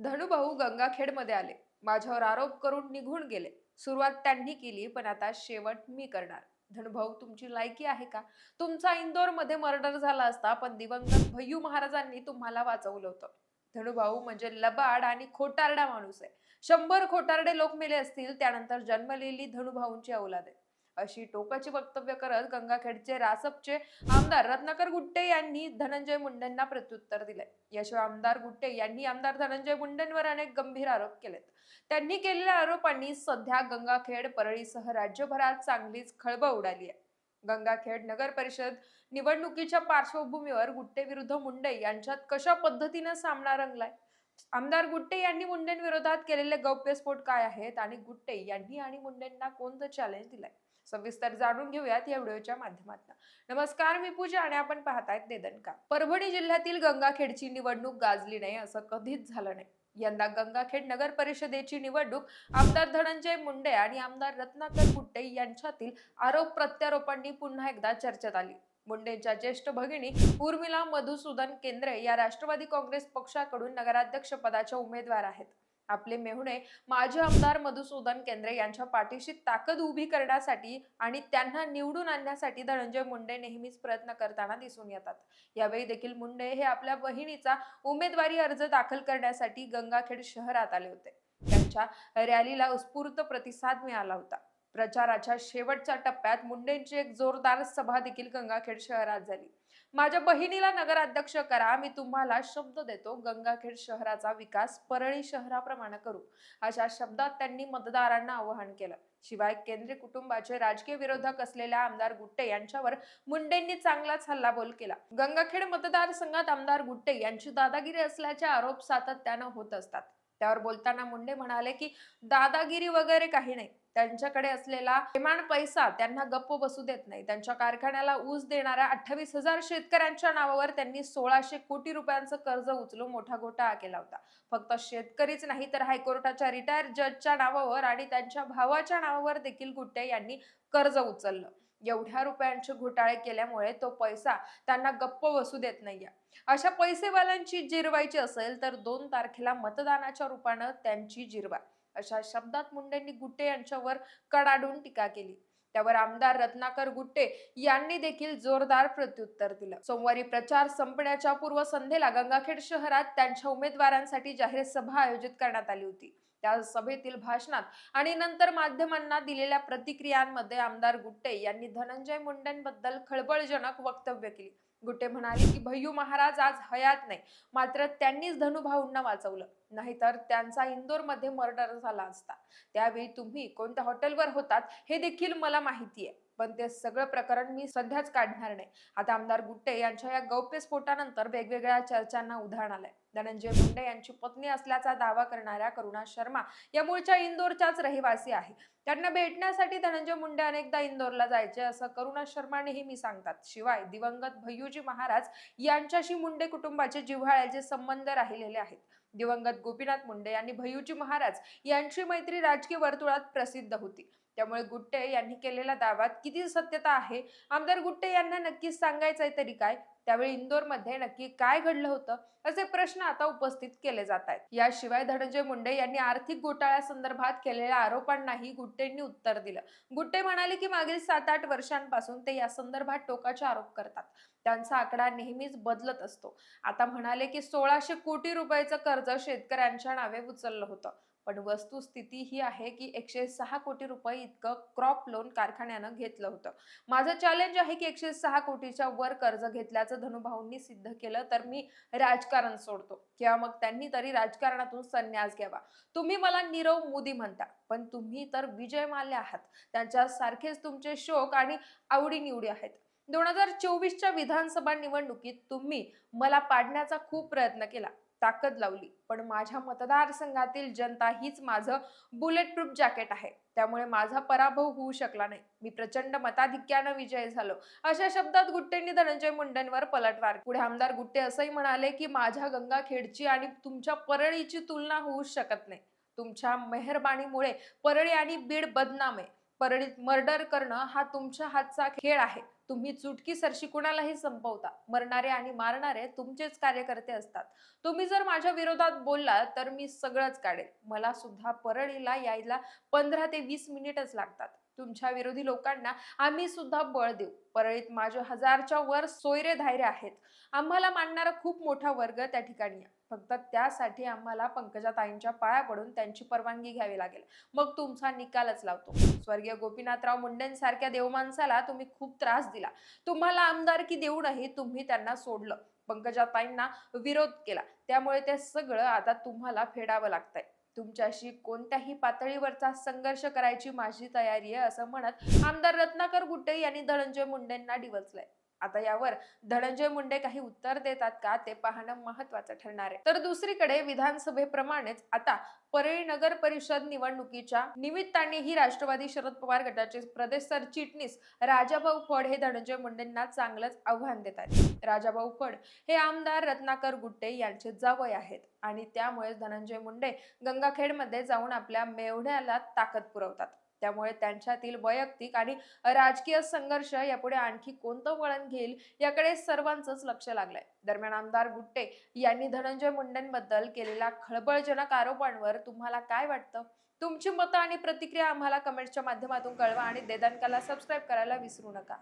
धनुभाऊ गंगाखेडमध्ये आले. माझ्यावर आरोप करून निघून गेले. सुरुवात त्यांनी केली पण आता शेवट मी करणार. धनुभाऊ तुमची लायकी आहे का? तुमचा इंदोरमध्ये मर्डर झाला असता पण दिवंगत भय्यू महाराजांनी तुम्हाला वाचवलं होतं. धनुभाऊ म्हणजे लबाड आणि खोटारडा माणूस आहे. शंभर खोटारडे लोक मेले असतील त्यानंतर जन्मलेली धनुभाऊंची औलाद. आहे अशी टोकाची वक्तव्य करत गंगाखेडचे रासपचे आमदार रत्नाकर गुट्टे यांनी धनंजय मुंडेंना प्रत्युत्तर दिले याशिवाय आमदार गुट्टे यांनी आमदार धनंजय मुंडेंवर अनेक गंभीर आरोप केलेत. त्यांनी केलेल्या आरोपांनी सध्या गंगाखेड परळीसह राज्यभरात चांगलीच खळबळ उडाली आहे. गंगाखेड नगर परिषद निवडणुकीच्या पार्श्वभूमीवर गुट्टे विरुद्ध मुंडे यांच्यात कशा पद्धतीनं सामना रंगलाय? आमदार गुट्टे यांनी मुंडेंविरोधात केलेले गौप्यस्फोट काय आहेत? आणि गुट्टे यांनी आणि मुंडेंना कोणतं चॅलेंज दिलंय? सविस्तर जाणून घेऊयात या व्हिडिओच्या माध्यमातून. नमस्कार मी पूजा आणि आपण पाहतायत देदनका परभणी जिल्ह्यातील गंगाखेडची निवडणूक गाजली नाही असं कधीच झालं नाही. यंदा गंगाखेड नगर परिषदेची निवडणूक आमदार धनंजय मुंडे आणि आमदार रत्नाकर कुट्टे यांच्यातील आरोप प्रत्यारोपांनी पुन्हा एकदा चर्चेत आली. मुंडेंच्या ज्येष्ठ भगिनी उर्मिला मधुसूदन केंद्रे या राष्ट्रवादी काँग्रेस पक्षाकडून नगराध्यक्ष पदाच्या उमेदवार आहेत. आपले मेहुणे माजी आमदार मधुसूदन केंद्रे यांच्या पाठीशी ताकद उभी करण्यासाठी आणि त्यांना निवडून आणण्यासाठी धनंजय मुंडे नेहमीच प्रयत्न करताना दिसून येतात. यावेळी देखील मुंडे हे आपल्या बहिणीचा उमेदवारी अर्ज दाखल करण्यासाठी गंगाखेड शहरात आले होते. त्यांच्या रॅलीला उत्स्फूर्त प्रतिसाद मिळाला होता. प्रचाराच्या शेवटच्या टप्प्यात मुंडेंची एक जोरदार सभा देखील गंगाखेड शहरात झाली. माझ्या बहिणीला नगराध्यक्ष करा मी तुम्हाला शब्द देतो. गंगाखेड शहराचा विकास परळी शहराप्रमाणे करू. अशा शब्दात त्यांनी मतदारांना आवाहन केलं. शिवाय केंद्रीय कुटुंबाचे राजकीय विरोधक असलेल्या आमदार गुट्टे यांच्यावर मुंडेंनी चांगलाच हल्लाबोल केला. गंगाखेड मतदारसंघात आमदार गुट्टे यांची दादागिरी असल्याचे आरोप सातत्यानं होत असतात. त्यावर बोलताना मुंडे म्हणाले की दादागिरी वगैरे काही नाही. त्यांच्याकडे असलेला किमान पैसा त्यांना गप्प बसू देत नाही. त्यांच्या कारखान्याला ऊस देणाऱ्या अठ्ठावीस हजार शेतकऱ्यांच्या नावावर त्यांनी सोळाशे कोटी रुपयांचं कर्ज उचलून मोठा घोटाळा केला होता. फक्त शेतकरीच नाही तर हायकोर्टाच्या रिटायर जजच्या नावावर आणि त्यांच्या भावाच्या नावावर देखील गुट्टे यांनी कर्ज उचललं. एवढ्या रुपयांचे घोटाळे केल्यामुळे तो पैसा त्यांना गप्प बसू देत नाहीये. अशा पैसेवाल्यांची जिरवायची असेल तर दोन तारखेला मतदानाच्या रूपानं त्यांची जिरवा. अशा शब्दात मुंडेंनी गुट्टे यांच्यावर कडाडून टीका केली. त्यावर आमदार रत्नाकर गुट्टे यांनी देखील जोरदार प्रत्युत्तर दिलं. सोमवारी प्रचार संपण्याच्या पूर्वसंध्येला गंगाखेड शहरात त्यांच्या उमेदवारांसाठी जाहीर सभा आयोजित करण्यात आली होती. त्या सभेतील भाषणात. आणि नंतर माध्यमांना दिलेल्या प्रतिक्रियांमध्ये आमदार गुट्टे यांनी धनंजय मुंडेंबद्दल खळबळजनक वक्तव्य केली. गुट्टे म्हणाले की भय्यू महाराज आज हयात नाही. मात्र त्यांनीच धनुभाऊंना वाचवलं. नाहीतर त्यांचा इंदोरमध्ये मर्डर झाला असता. त्यावेळी तुम्ही कोणत्या हॉटेलवर होतात हे देखील मला माहिती आहे पण ते सगळं प्रकरण मी सध्याच काढणार नाही. आता आमदार गुट्टे यांच्या या गौप्यस्फोटानंतर वेगवेगळ्या चर्चांना उधाण आलंय. धनंजय मुंडे यांची पत्नी असल्याचा दावा करणाऱ्या करुणा शर्मा या मूळच्या इंदोरच्याच रहिवासी आहे. त्यांना भेटण्यासाठी धनंजय मुंडे अनेकदा इंदोरला जायचे असं करुणा शर्मा नेहमी सांगतात. शिवाय दिवंगत भय्यूजी महाराज यांच्याशी मुंडे कुटुंबाचे जिव्हाळ्याचे संबंध राहिलेले आहेत. दिवंगत गोपीनाथ मुंडे यांनी भय्यूजी महाराज यांची मैत्री राजकीय वर्तुळात प्रसिद्ध होती. त्यामुळे गुट्टे यांनी केलेल्या दावात किती सत्यता आहे? आमदार गुट्टे यांना नक्कीच सांगायचंय तरी काय? त्यावेळी इंदोरमध्ये नक्की काय घडलं होतं? असे प्रश्न आता उपस्थित केले जात आहेत. याशिवाय धनंजय मुंडे यांनी आर्थिक घोटाळ्यासंदर्भात केलेल्या आरोपांनाही गुट्टेंनी उत्तर दिलं. गुट्टे म्हणाले की मागील सात आठ वर्षांपासून ते या संदर्भात टोकाचे आरोप करतात. त्यांचा आकडा नेहमीच बदलत असतो. आता म्हणाले की सोळाशे कोटी रुपयाचं कर्ज शेतकऱ्यांच्या नावे उचललं होतं. पण वस्तुस्थिती ही आहे की एकशे सहा कोटी रुपये इतकं क्रॉप लोन कारखान्यानं घेतलं होतं. माझं चॅलेंज आहे की एकशे सहा कोटीच्या वर कर्ज घेतल्याचं धनुभाऊंनी सिद्ध केलं तर मी राजकारण सोडतो किंवा मग त्यांनी तरी राजकारणातून संन्यास घ्यावा. तुम्ही मला नीरव मोदी म्हणता पण तुम्ही तर विजय माल्य आहात. त्यांच्या सारखेच तुमचे शोक आणि आवडीनिवडी आहेत. दोन हजार चोवीसच्या विधानसभा निवडणुकीत तुम्ही मला पाडण्याचा खूप प्रयत्न केला. ताकद लावली. पण माझ्या मतदारसंघातील जनता हीच माझं बुलेट प्रूफ जॅकेट आहे. त्यामुळे माझा पराभव होऊ शकला नाही. मी प्रचंड मताधिक्यानं विजय झालो. अशा शब्दात गुट्टेंनी धनंजय मुंडेंवर पलटवार पुढे आमदार गुट्टे असंही म्हणाले की माझ्या गंगाखेडची आणि तुमच्या परळीची तुलना होऊ शकत नाही. तुमच्या मेहरबानीमुळे परळी आणि बीड बदनाम आहे. परळीत मर्डर करणं हा तुमच्या हातचा खेळ आहे. तुम्ही चुटकी सरशी कुणालाही संपवता. मरणारे आणि मारणारे तुमचेच कार्यकर्ते असतात. तुम्ही जर माझ्या विरोधात बोलला तर मी सगळंच काढेल मला सुद्धा परळीला यायला पंधरा ते वीस मिनिटच लागतात. तुमच्या विरोधी लोकांना आम्ही सुद्धा बळ देऊ. परळीत माझे हजारच्या वर सोयरे धायरे आहेत. आम्हाला मानणारा खूप मोठा वर्ग त्या ठिकाणी फक्त त्यासाठी आम्हाला पंकजा ताईंच्या पाया पडून त्यांची परवानगी घ्यावी लागेल. मग तुमचा निकालच लावतो. स्वर्गीय गोपीनाथराव मुंडेंसारख्या देवमाणसाला तुम्ही खूप त्रास दिला. तुम्हाला आमदारकी देऊनही तुम्ही त्यांना सोडलं. पंकजाताईंना विरोध केला. त्यामुळे ते सगळं आता तुम्हाला फेडावं लागतंय. तुमच्याशी कोणत्याही पातळीवरचा संघर्ष करायची माझी तयारी आहे असं म्हणत आमदार रत्नाकर गुट्टे यांनी धनंजय मुंडेंना डिवचलंय. आता यावर धनंजय मुंडे काही उत्तर देतात का ते पाहणं महत्वाचं ठरणार आहे. तर दुसरीकडे विधानसभेप्रमाणेच आता परळी नगर परिषद निवडणुकीच्या निमित्तानेही राष्ट्रवादी शरद पवार गटाचे प्रदेश सरचिटणीस राजाभाऊ फड हे धनंजय मुंडेंना चांगलंच आव्हान देत राजाभाऊ फड हे आमदार रत्नाकर गुट्टे यांचे जावय आहेत आणि त्यामुळे धनंजय मुंडे गंगाखेडमध्ये जाऊन आपल्या मेवण्याला ताकद पुरवतात. त्यामुळे त्यांच्यातील वैयक्तिक आणि राजकीय संघर्ष यापुढे आणखी कोणतं वळण घेईल याकडे सर्वांचंच लक्ष लागलंय. दरम्यान आमदार गुट्टे यांनी धनंजय मुंडेंबद्दल केलेल्या खळबळजनक आरोपांवर तुम्हाला काय वाटतं? तुमची मतं आणि प्रतिक्रिया आम्हाला कमेंट्सच्या माध्यमातून कळवा आणि देदानकाला सबस्क्राईब करायला विसरू नका.